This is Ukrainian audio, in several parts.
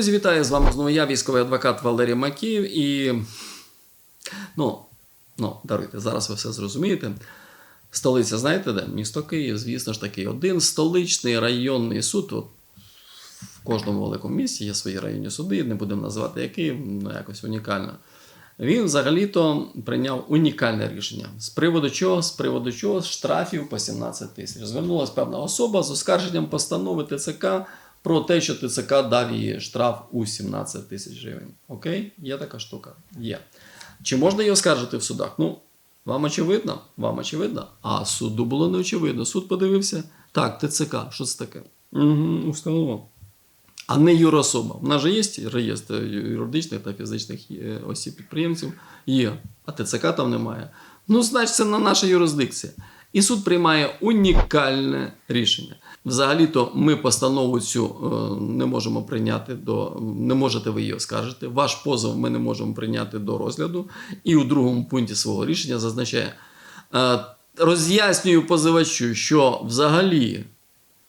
Друзі, вітаю з вами знову я, військовий адвокат Валерій Макіїв. І ну, ну, даруйте, зараз ви все зрозумієте. Столиця, знаєте де? Місто Київ, звісно ж таки, один столичний районний суд. От, в кожному великому місті є свої районні суди, не будемо називати який, ну якось унікально. Він взагалі-то прийняв унікальне рішення. З приводу чого? З приводу чого штрафів по 17 тисяч. Звернулася певна особа з оскарженням постанови ТЦК про те, що ТЦК дав їй штраф у 17 тисяч гривень. Окей? Є така штука. Є. Чи можна її оскаржити в судах? Ну, вам очевидно? Вам очевидно? А суду було не очевидно. Суд подивився. Так, ТЦК, що це таке? Угу, установа а не юрособа. У нас же є реєстр юридичних та фізичних е, осіб підприємців. Є, а ТЦК там немає. Ну, значить, це на наша юрисдикція. І суд приймає унікальне рішення. Взагалі-то ми постанову цю е, не можемо прийняти до не можете ви її оскаржити. Ваш позов ми не можемо прийняти до розгляду. І у другому пункті свого рішення зазначає, е, роз'яснюю позивачу, що взагалі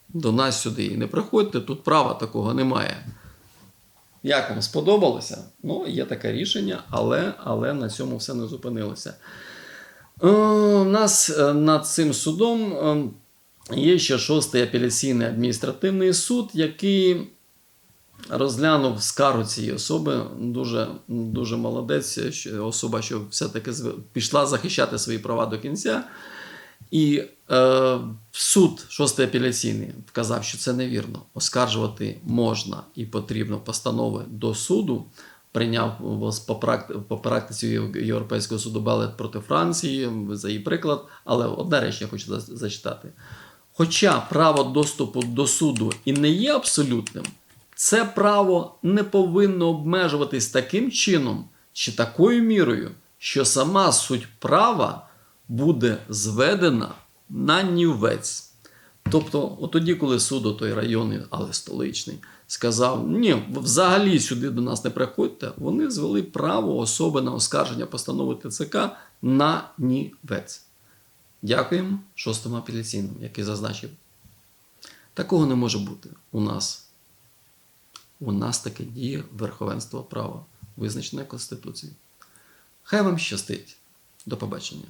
до нас сюди і не приходьте, тут права такого немає. Як вам сподобалося? Ну, є таке рішення, але, але на цьому все не зупинилося. Е, У нас над цим судом є ще шостий апеляційний адміністративний суд, який розглянув скаргу цієї особи. Дуже, дуже молодець, що особа, що все-таки пішла захищати свої права до кінця. І е, суд, шостий апеляційний, вказав, що це невірно. Оскаржувати можна і потрібно постанови до суду. Прийняв по, практиці Європейського суду Белет проти Франції за її приклад. Але одне речення хочу зачитати. Хоча право доступу до суду і не є абсолютним, це право не повинно обмежуватись таким чином чи такою мірою, що сама суть права буде зведена на нівець. Тобто, от тоді, коли суд, той районний, але столичний, сказав: ні, взагалі сюди до нас не приходьте, вони звели право особи на оскарження постанови ТЦК на нівець. Дякуємо шостому апеляційному, який зазначив. Такого не може бути у нас. У нас таке діє верховенство права, визначене Конституцією. Хай вам щастить. До побачення.